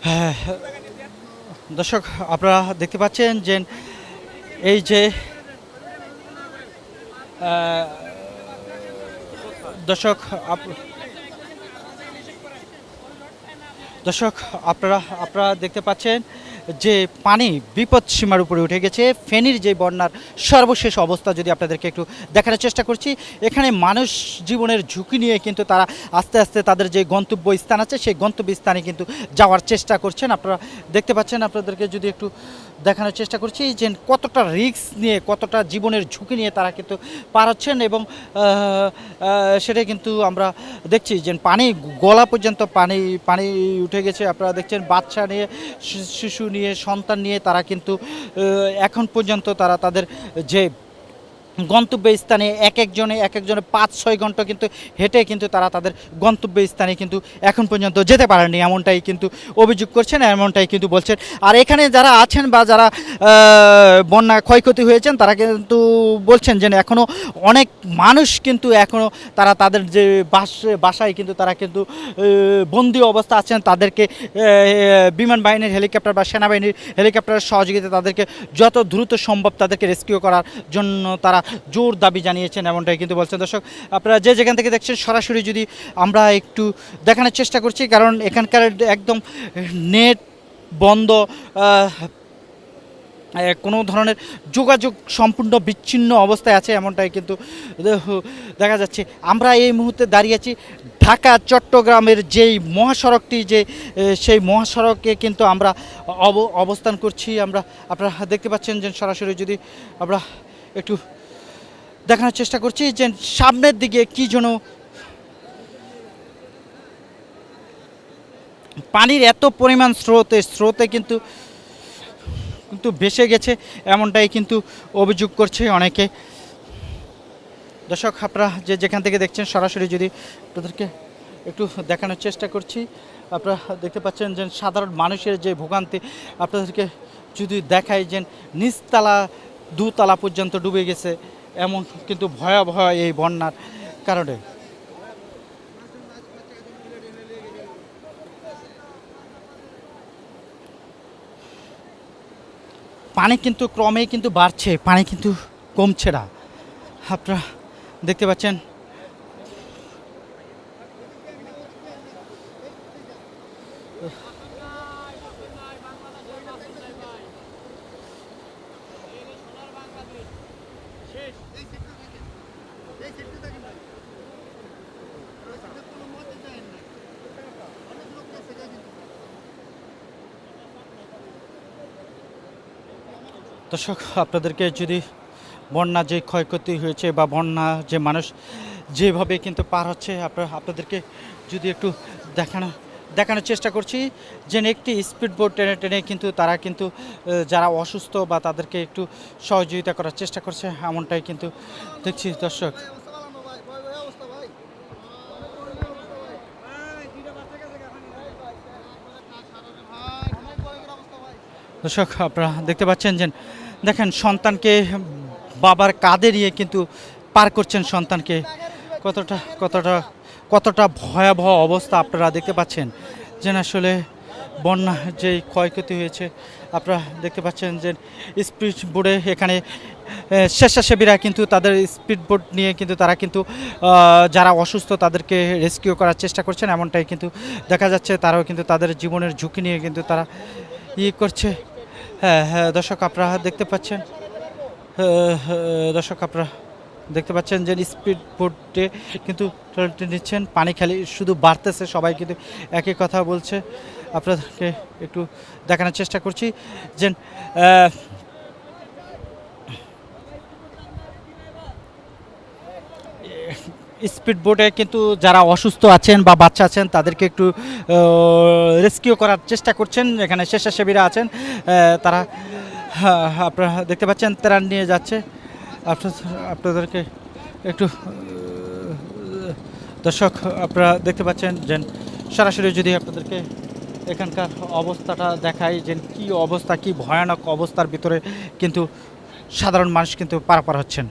হ্যাঁ, দর্শক আপনারা দেখতে পাচ্ছেন যে এই যে দর্শক দর্শক আপনারা আপনারা দেখতে পাচ্ছেন যে পানি বিপদ সীমার উপরে উঠে গেছে, ফেনীর যে বন্যার সর্বশেষ অবস্থা যদি আপনাদেরকে একটু দেখানোর চেষ্টা করছি, এখানে মানুষ জীবনের ঝুঁকি নিয়ে কিন্তু তারা আস্তে আস্তে তাদের যে গন্তব্য স্থান আছে, সেই গন্তব্য স্থানে কিন্তু যাওয়ার চেষ্টা করছেন। আপনারা দেখতে পাচ্ছেন, আপনাদেরকে যদি একটু দেখানোর চেষ্টা করছি যে কতটা রিক্স নিয়ে, কতটা জীবনের ঝুঁকি নিয়ে তারা কিন্তু পার হচ্ছেন এবং সেটা কিন্তু আমরা দেখছি যে পানি গলা পর্যন্ত পানি পানি উঠে গেছে। আপনারা দেখছেন বাচ্চা নিয়ে শিশু নিয়ে, সন্তান নিয়ে তারা কিন্তু এখন পর্যন্ত তারা তাদের যে গন্তব্য স্থানে এক একজনে এক একজনে পাঁচ, ছয় ঘণ্টা কিন্তু হেঁটে কিন্তু তারা তাদের গন্তব্য স্থানে কিন্তু এখন পর্যন্ত যেতে পারেনি, এমনটাই কিন্তু অভিযোগ করছেন, এমনটাই কিন্তু বলছেন। আর এখানে যারা আছেন বা যারা বন্যা ক্ষয়ক্ষতি হয়েছেন, তারা কিন্তু বলছেন যে এখনও অনেক মানুষ কিন্তু এখনও তারা তাদের যে বাস, বাসায় কিন্তু তারা কিন্তু বন্দি অবস্থা আছেন, তাদেরকে বিমান বাহিনীর হেলিকপ্টার বা সেনাবাহিনীর হেলিকপ্টারের সহযোগিতা তাদেরকে যত দ্রুত সম্ভব তাদেরকে রেস্কিউ করার জন্য তারা জোর দাবি জানিয়েছেন এমনটাই কিন্তু বলছেন। দর্শক, আপনারা যে যেখান থেকে দেখছেন, সরাসরি যদি আমরা একটু দেখানোর চেষ্টা করছি, কারণ এখানকার একদম নেট বন্ধ কোনো ধরনের যোগাযোগ সম্পূর্ণ বিচ্ছিন্ন অবস্থায় আছে এমনটাই কিন্তু দেখা যাচ্ছে। আমরা এই মুহূর্তে দাঁড়িয়ে আছি ঢাকা, চট্টগ্রামের যেই মহাসড়কটি, যে সেই মহাসড়কে কিন্তু আমরা অব- অবস্থান করছি। আমরা, আপনারা দেখতে পাচ্ছেন যে সরাসরি যদি আমরা একটু দেখানোর চেষ্টা করছি যে সামনের দিকে কি যেন পানির এত পরিমাণ স্রোতে স্রোতে কিন্তু কিন্তু ভেসে গেছে, এমনটাই কিন্তু অভিযোগ করছে অনেকে। দর্শক, আপনারা যে যেখান থেকে দেখছেন, সরাসরি যদি আপনাদেরকে একটু দেখানোর চেষ্টা করছি, আপনারা দেখতে পাচ্ছেন যে সাধারণ মানুষের যে ভোগান্তি, আপনাদেরকে যদি দেখায় যে নিচতলা, দুতলা পর্যন্ত ডুবে গেছে। এমন কিন্তু ভয়াবহ এই বন্যার কারণে। পানি কিন্তু ক্রমেই কিন্তু বাড়ছে, পানি কিন্তু কমছে না। আপনারা দেখতে পাচ্ছেন দর্শক, আপনাদেরকে যদি বন্যা যে ক্ষয়ক্ষতি হয়েছে বা বন্যা যে মানুষ যেভাবে কিন্তু পার হচ্ছে, আপনারা আপনাদেরকে যদি একটু দেখানো দেখানোর চেষ্টা করছি যে একটি স্পিড বোট টেনে টেনে কিন্তু তারা কিন্তু যারা অসুস্থ বা তাদেরকে একটু সহযোগিতা করার চেষ্টা করছে, এমনটাই কিন্তু দেখছি দর্শক। দর্শক, আপনারা দেখতে পাচ্ছেন যে, দেখেন সন্তানকে বাবার কাঁধে নিয়ে কিন্তু পার করছেন সন্তানকে। কতটা কতটা কতটা ভয়াবহ অবস্থা আপনারা দেখতে পাচ্ছেন? যেন আসলে বন্যা যে ক্ষয়ক্ষতি হয়েছে, আপনারা দেখতে পাচ্ছেন যে স্পিড বোর্ডে এখানে স্বেচ্ছাসেবীরা কিন্তু তাদের স্পিড বোর্ড নিয়ে কিন্তু তারা কিন্তু যারা অসুস্থ তাদেরকে রেস্কিউ করার চেষ্টা করছেন। এমনটাই কিন্তু দেখা যাচ্ছে, তারাও কিন্তু তাদের জীবনের ঝুঁকি নিয়ে কিন্তু তারা ই করছে। হ্যাঁ হ্যাঁ দর্শক আপনারা দেখতে পাচ্ছেন। দর্শক আপনারা দেখতে পাচ্ছেন যে স্পিড বোটে কিন্তু নিচ্ছেন। পানি খালি শুধু বাড়তেছে, সবাই কিন্তু একই কথা বলছে। আপনাদেরকে একটু দেখানোর চেষ্টা করছি যে স্পিড বোটে কিন্তু যারা অসুস্থ আছেন বা বাচ্চা আছেন, তাদেরকে একটু রেস্কিউ করার চেষ্টা করছেন। এখানে স্বেচ্ছাসেবীরা আছেন তারা আপনারা দেখতে পাচ্ছেন, ত্রাণ নিয়ে যাচ্ছে। আপনাদের আপনাদেরকে একটু দর্শক, আপনারা দেখতে পাচ্ছেন যে সরাসরি যদি আপনাদেরকে এখানকার অবস্থাটা দেখায় যে কি অবস্থা, কি ভয়ানক অবস্থার ভিতরে কিন্তু সাধারণ মানুষ কিন্তু পারাপার হচ্ছেন।